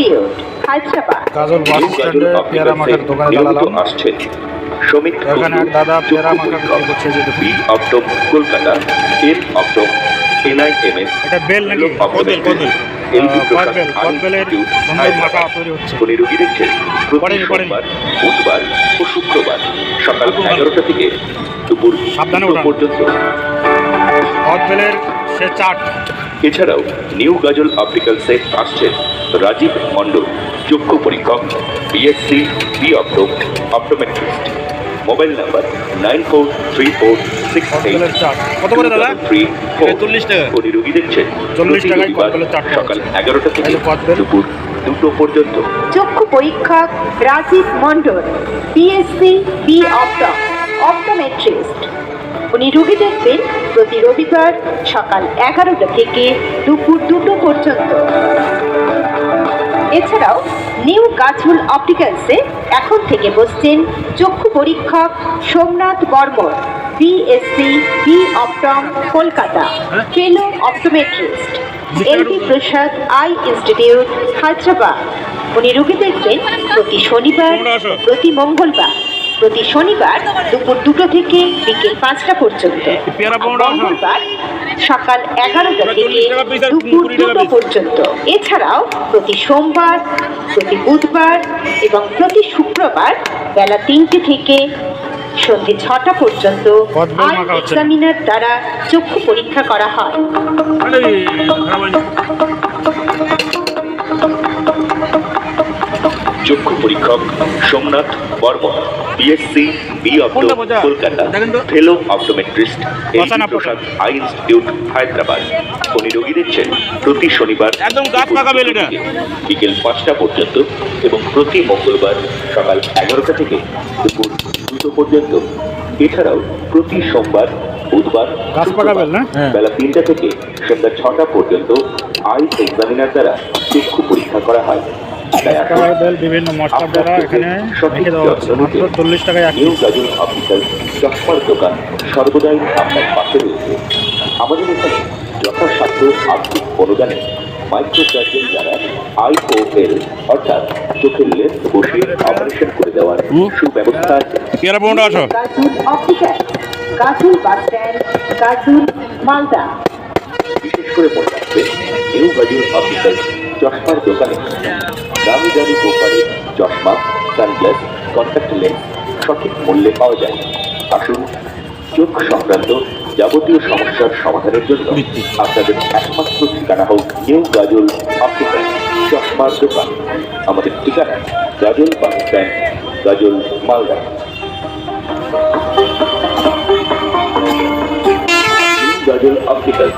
Institute Hyderabad. কাজল বাস স্ট্যান্ডে পেয়ারা মাখার দোকানে দাঁড়ালাম আসছেন শ্রমিক এখানে এক দাদা পেয়ারা মাখা বিক্রি করছে যে। B optom Kolkata N optom NIMS এটা বেল নাকি? হচ্ছে। উনি রুগী দেখছেন। বুধবার ও শুক্রবার সকাল এগারোটা থেকে দুপুর। পর্যন্ত। সে চাট। এছাড়াও নিউ গাজল অপটিক্যালসে আসছেন রাজীব মণ্ডল চক্ষু পরীক্ষক BSc B opto optometrist mobile number nine four three four six eight কত করে দাদা? থ্রি ফোর চল্লিশ টাকা। উনি রুগী দেখছেন? 40 টাকায় সকাল এগারোটা থেকে। দুপুর দুটো পর্যন্ত। চক্ষু পরীক্ষক Rajib Mondal PSC B optom optometrist উনি রুগী দেখবেন প্রতি রবিবার সকাল এগারোটা থেকে দুপুর দুটো পর্যন্ত। এছাড়াও নিউ গাছুল অপটিক্যালসে এখন থেকে বসছেন চক্ষু পরীক্ষক Somnath Barman BSc B optom Kolkata fellow optometrist LV Prasad eye institute Hyderabad উনি রুগী দেখবেন প্রতি শনিবার প্রতি মঙ্গলবার। প্রতি শনিবার দুপুর দুটো থেকে বিকেল পাঁচটা পর্যন্ত। মঙ্গলবার সকাল এগারোটা থেকে দুপুর দুটো পর্যন্ত। এছাড়াও প্রতি সোমবার প্রতি বুধবার এবং প্রতি শুক্রবার বেলা তিনটে থেকে সন্ধে ছটা পর্যন্ত এক্সামিনার দ্বারা চক্ষু পরীক্ষা করা হয়। চক্ষু পরীক্ষক Somnath Barman BSc B opto Kolkata fellow optometrist Prasad eye institute Hyderabad উনি রোগী দিচ্ছেন প্রতি শনিবার একদম গাছ এটা। বিকেল পাঁচটা পর্যন্ত এবং প্রতি মঙ্গলবার সকাল এগারোটা থেকে দুপুর দুটো পর্যন্ত এছাড়াও প্রতি সোমবার বুধবার? হ্যাঁ। বেলা তিনটা থেকে সন্ধ্যা ছটা পর্যন্ত আই এক্সামিনার দ্বারা চক্ষু পরীক্ষা করা হয় কালার বেল বিভিন্ন মশলা দ্বারা এখানে রেখে দেওয়া হচ্ছে। মাত্র চল্লিশ টাকায় এক নিউ গাজল অপটিক্যাল চশমার দোকান। সর্বদাই আপনার পাশে রয়েছে। আমাদের এখানে যথাসাধ্য আর্থিক অনুদানে মাইক্রো সার্জন দ্বারা আইওএল অর্থাৎ চোখের লেন্স বসিয়ে অপারেশন করে দেওয়ার সুব্যবস্থা আছে। Bus stand Malda. বিশেষ করে মনে রাখবেন নিউ গাজল অপটিক্যাল চশমার দোকানে দামি দামি কোম্পানির চশমা সানগ্লাস কন্ট্যাক্ট লেন্স সঠিক মূল্যে পাওয়া যায়। আসুন চোখ সংক্রান্ত যাবতীয় সমস্যার সমাধানের জন্য আপনাদের একমাত্র ঠিকানা হোক নিউ গাজল অপটিক্যাল চশমার দোকান। আমাদের ঠিকানা Gazole bus stand Gazole Malda. New Gazole optical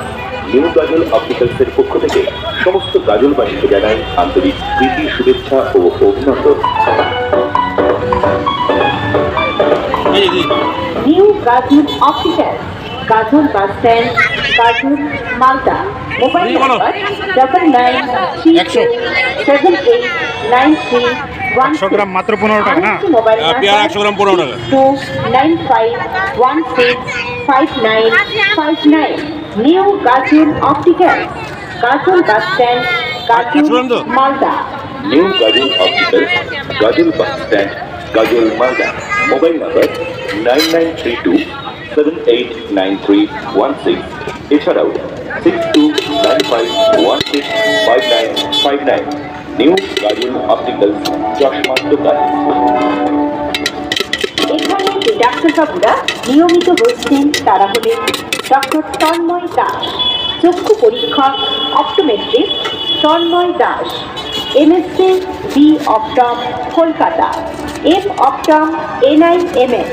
new Gazole অপটিক্যালসের পক্ষ থেকে সমস্ত গাজলবাসীকে জানাই আন্তরিক প্রীতি শুভেচ্ছা ও অভিনন্দন new Gazole optical Gazole bus stand Gazole Malda mobile. Number double nine three. Seven eight nine three one একশো গ্রাম মাত্র পনেরো টাকা না মোবাইল পেয়ারা একশো গ্রাম পনেরো টাকা। Two nine five one six five nine five nine new Gazole optical Gazole bus stand Gazole তো? Malda. New Gazole opticals Gazole bus stand Gazole Malda. Mobile number nine nine three two seven eight nine three one six এছাড়াও six two nine five one six five nine five nine new Gazole opticals চশমার দোকান। এখানে যে ডাক্তারবাবুরা নিয়মিত বসছেন তারা হলেন ডক্টর তন্ময় দাস। চক্ষু পরীক্ষক optometrist Tanmoy Das MSc B optom Kolkata. M optom S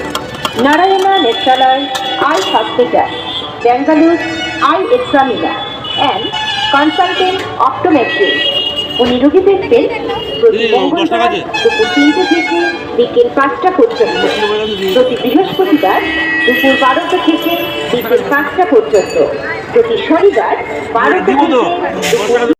Narayana Nethralaya eye hospital Bangalore eye examiner and consultant optometrist উনি রোগী দেখবেন প্রতি মঙ্গলবার দুপুর তিনটে থেকে বিকেল পাঁচটা পর্যন্ত। প্রতি বৃহস্পতিবার দুপুর বারোটা থেকে বিকেল পাঁচটা পর্যন্ত। প্রতি শনিবার বারোটা থেকে